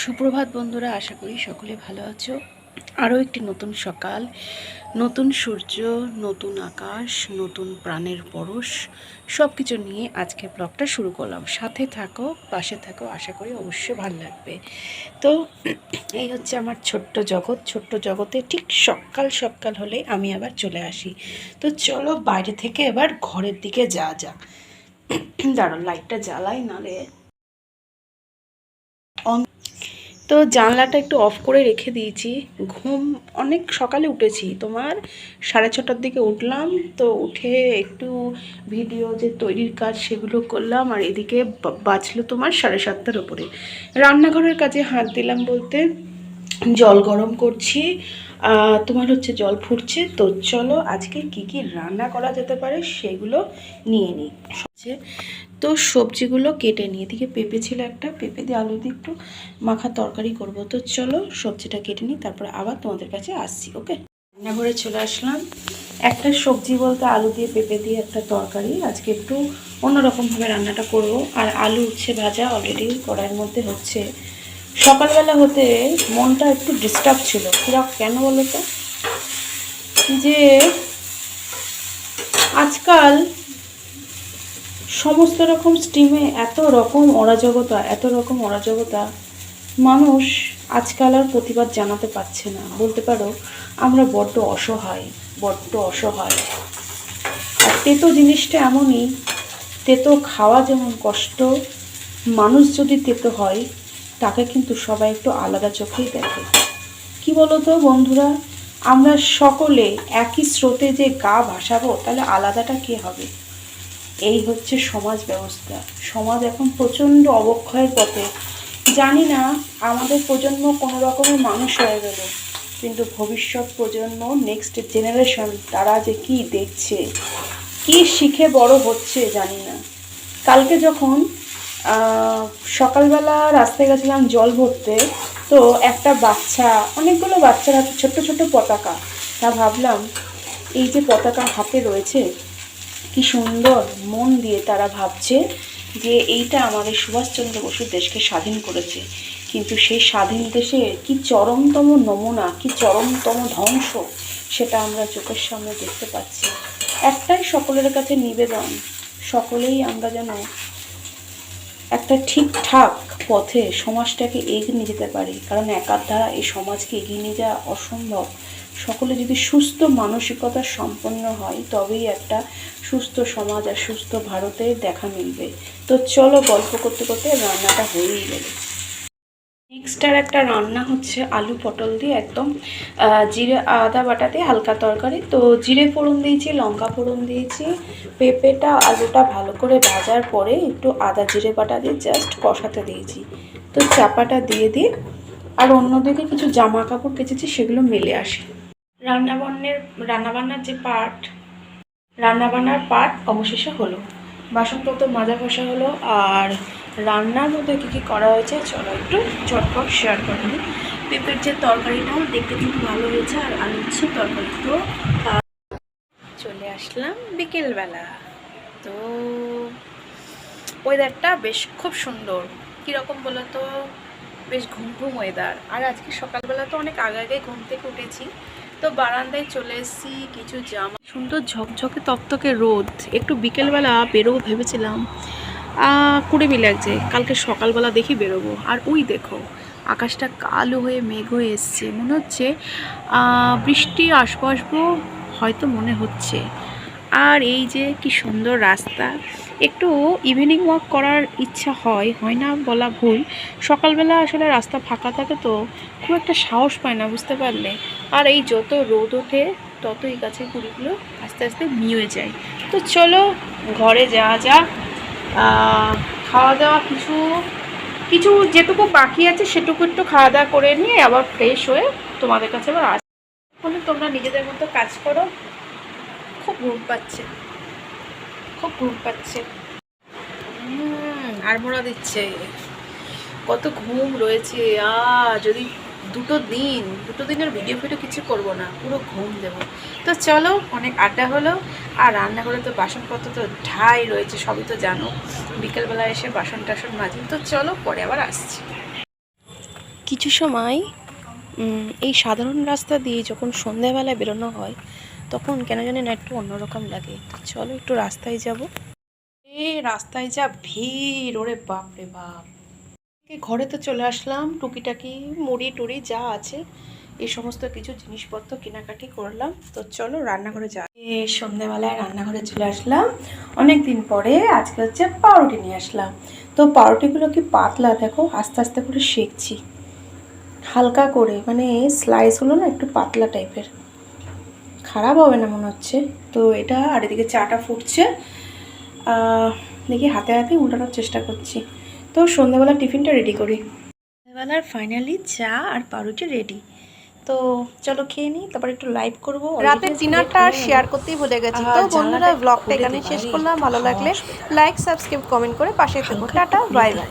সুপ্রভাত বন্ধুরা, আশা করি সকলে ভালো আছো। আরও একটি নতুন সকাল, নতুন সূর্য, নতুন আকাশ, নতুন প্রাণের পরশ সব কিছু নিয়ে আজকে ব্লগটা শুরু করলাম। সাথে থাকো, পাশে থাকো, আশা করি অবশ্যই ভালো লাগবে। তো, এই হচ্ছে আমার ছোট্ট জগৎ। ছোট্ট জগতে ঠিক সকাল সকাল হলে আমি আবার চলে আসি। তো চলো বাইরে থেকে এবার ঘরের দিকে যা যাক। দাঁড়ো লাইটটা জ্বালাই, নালে তো জানলাটা একটু অফ করে রেখে দিয়েছি। ঘুম, অনেক সকালে উঠেছি। তোমার সাড়ে ছটার দিকে উঠলাম, তো উঠে একটু ভিডিও যে তৈরির কাজ সেগুলো করলাম, আর এদিকে বা- বাজলো তোমার সাড়ে সাতটার ওপরে রান্নাঘরের কাজে হাত দিলাম বলতে জল গরম করছি তোমার হচ্ছে জল ফুটছে, তো চলো আজকে কি কি রান্না করা যেতে পারে সেগুলো নিয়ে নিই। হচ্ছে তো সবজিগুলো কেটে নিয়ে এদিকে পেঁপে ছিল একটা, পেঁপে দিয়ে আলু দিয়ে একটু মাখা তরকারি করব। তো চলো সবজিটা কেটে নিই, তারপরে আবার তোমাদের কাছে আসছি, ওকে? রান্নাঘরে চলে আসলাম। একটা সবজি বলতে আলু দিয়ে পেঁপে দিয়ে একটা তরকারি। আজকে একটু অন্যরকমভাবে রান্নাটা করব। আর আলু উচ্ছে ভাজা অলরেডি কড়াইয়ের মধ্যে হচ্ছে। সকালবেলা হতে মনটা একটু ডিস্টার্ব ছিল। কিরক কেন বলো তো? যে আজকাল সমস্ত রকম স্ট্রিমে এত রকম অরাজকতা, এত রকম অরাজকতা মানুষ আজকাল আর প্রতিবাদ জানাতে পারছে না। বলতে পারো, আমরা বড্ড অসহায় বড্ড অসহায়। আর তেতো জিনিসটা এমনই, তেতো খাওয়া যেমন কষ্ট, মানুষ যদি তেতো হয়, তাকে কিন্তু সবাই একটু আলাদা চোখেই দেখে। কি বলো তো বন্ধুরা, আমরা সকলে একই স্রোতে যে গা ভাসাবো, তাহলে আলাদাটা কে হবে? এই হচ্ছে সমাজ ব্যবস্থা। সমাজ এখন প্রচণ্ড অবক্ষয়ের পথে। জানি না, আমাদের প্রজন্ম কোনো রকমের মানুষ হয়ে গেল, কিন্তু ভবিষ্যৎ প্রজন্ম নেক্সট জেনারেশন তারা যে কি দেখছে, কি শিখে বড় হচ্ছে জানি না। কালকে যখন সকালবেলা রাস্তায় গেছিলাম জল ভরতে, তো একটা বাচ্চা, অনেকগুলো বাচ্চারা ছোট্ট ছোট্ট পতাকা, তা ভাবলাম, এই যে পতাকা হাতে রয়েছে কি সুন্দর মন দিয়ে তারা ভাবছে যে এইটা আমাদের সুভাষচন্দ্র বসু দেশকে স্বাধীন করেছে। কিন্তু সেই স্বাধীন দেশে কি চরমতম নমুনা, কি চরমতম ধ্বংস সেটা আমরা চোখের সামনে দেখতে পাচ্ছি। একটাই সকলের কাছে নিবেদন, সকলেই আমরা যেন একটা ঠিকঠাক পথে সমাজটাকে এগিয়ে নিয়ে যেতে পারি। কারণ একার দ্বারা এই সমাজকে এগিয়ে নিয়ে যাওয়া অসম্ভব। সকলে যদি সুস্থ মানসিকতা সম্পন্ন হয়, তবেই একটা সুস্থ সমাজ আর সুস্থ ভারতের দেখা মিলবে। তো চলো গল্প করতে করতে রান্নাটা হয়েই গেল। নেক্সট আর একটা রান্না হচ্ছে আলু পটল দিয়ে একদম জিরে, আদা বাটা দিয়ে হালকা তরকারি। তো জিরে ফোড়ন দিয়েছি, লঙ্কা ফোড়ন দিয়েছি, পেঁপেটা আলুটা ভালো করে ভাজার পরে একটু আদা জিরে বাটা দিয়ে জাস্ট কষাতে দিয়েছি। তো চাপাটা দিয়ে দিয়ে আর অন্যদিকে কিছু জামা কাপড় কেচেছি, সেগুলো মেলে আসে। রান্নাবান্নের, রান্নাবান্নার যে পার্ট, রান্নাবান্নার পার্ট অবশেষে হলো। বাসনপত্র মাজা ঘষা হলো আর রান্নার মধ্যে কী কী করা হয়েছে চলো একটু চটপট শেয়ার করে নিই। পেঁপের যে তরকারিটাও দেখতে কিন্তু ভালো হয়েছে আর আলু হচ্ছে তরকারি তো চলে আসলাম বিকেলবেলা। তো ওয়েদারটা বেশ খুব সুন্দর। কীরকম বলো তো? বেশ ঘুম ঘুম ওয়েদার আর আজকে সকালবেলা তো অনেক আগে আগে ঘুম থেকে উঠেছি। তো বারান্দায় চলে এসেছি, কিছু জামা সুন্দর ঝকঝকে তকতকে রোদ। একটু বিকেলবেলা বেরোবো ভেবেছিলাম। কুড়েমি লাগছে, কালকে সকালবেলা দেখি বেরোবো। আর ওই দেখো, আকাশটা কালো হয়ে মেঘ হয়ে এসছে। মনে হচ্ছে বৃষ্টি আসব আসব হয়তো মনে হচ্ছে। আর এই যে কি সুন্দর রাস্তা। একটু ইভিনিং ওয়াক করার ইচ্ছা হয় হয় না বলা ভুল। সকালবেলা আসলে রাস্তা ফাঁকা থাকে তো খুব একটা সাহস পায় না, বুঝতে পারলে? আর এই যত রোদ ওঠে তত এই গাছের গুঁড়িগুলো আস্তে আস্তে মিয়ে যায়। তো চলো, ঘরে যাওয়া যাক। খাওয়া দাওয়া কিছু কিছু যেটুকু বাকি আছে সেটুকু একটু খাওয়া দাওয়া করে নিয়ে আবার ফ্রেশ হয়ে তোমাদের কাছে আবার আস বলে তোমরা নিজেদের মতো কাজ করো। খুব ঘুম পাচ্ছে। খুব ঘুম পাচ্ছে। আর মোড়া দিচ্ছে। কত ঘুম রয়েছে। আ যদি দুটো দিন দুটো দিনের ভিডিও ফিডিও কিছু করব না পুরো ঘুম দেব। তো চলো অনেক আড্ডা হলো আর রান্নাঘরে তো বাসনপত্র তো ঢাই রয়েছে সবই তো জানো। বিকেলবেলা এসে বাসন টাসন মাজি তো চলো পরে আবার আসছি। কিছু সময় এই সাধারণ রাস্তা দিয়ে যখন সন্ধ্যাবেলায় বেরোনো হয় তখন কেন জানি না একটু অন্যরকম লাগে। চলো একটু রাস্তায় যাব। এ রাস্তায় যা ভিড় ওরে বাপ রে বাপ। ঘরে তো চলে আসলাম, টুকিটাকি মুড়ি টুড়ি যা আছে এই সমস্ত কিছু জিনিসপত্র কেনাকাটি করলাম। তো চলো রান্নাঘরে যা সন্ধ্যেবেলায় রান্নাঘরে চলে আসলাম। অনেক দিন পরে আজকে হচ্ছে পাউরুটি নিয়ে আসলাম। তো পাউরুটিগুলো কি পাতলা, দেখো আস্তে আস্তে করে শেখছি হালকা করে মানে স্লাইসগুলো না একটু পাতলা টাইপের। খারাপ হবে না মনে হচ্ছে। তো এটা আর এদিকে চাটা ফুটছে। দেখি হাতে হাতে উল্টানোর চেষ্টা করছি। তো সন্ধ্যাবেলা টিফিনটা রেডি করি। সন্ধ্যাবেলার ফাইনালি চা আর পাউরুটি রেডি তো চলো খেয়ে নিই তারপর একটু লাইভ করব। রাতে ডিনারটা আর শেয়ার করতেই ভুলে গেছি। তো বন্ধুরা ব্লগটা এখানে শেষ করলাম। ভালো লাগলে লাইক সাবস্ক্রাইব কমেন্ট করে পাশে থাকো। Tata bye bye.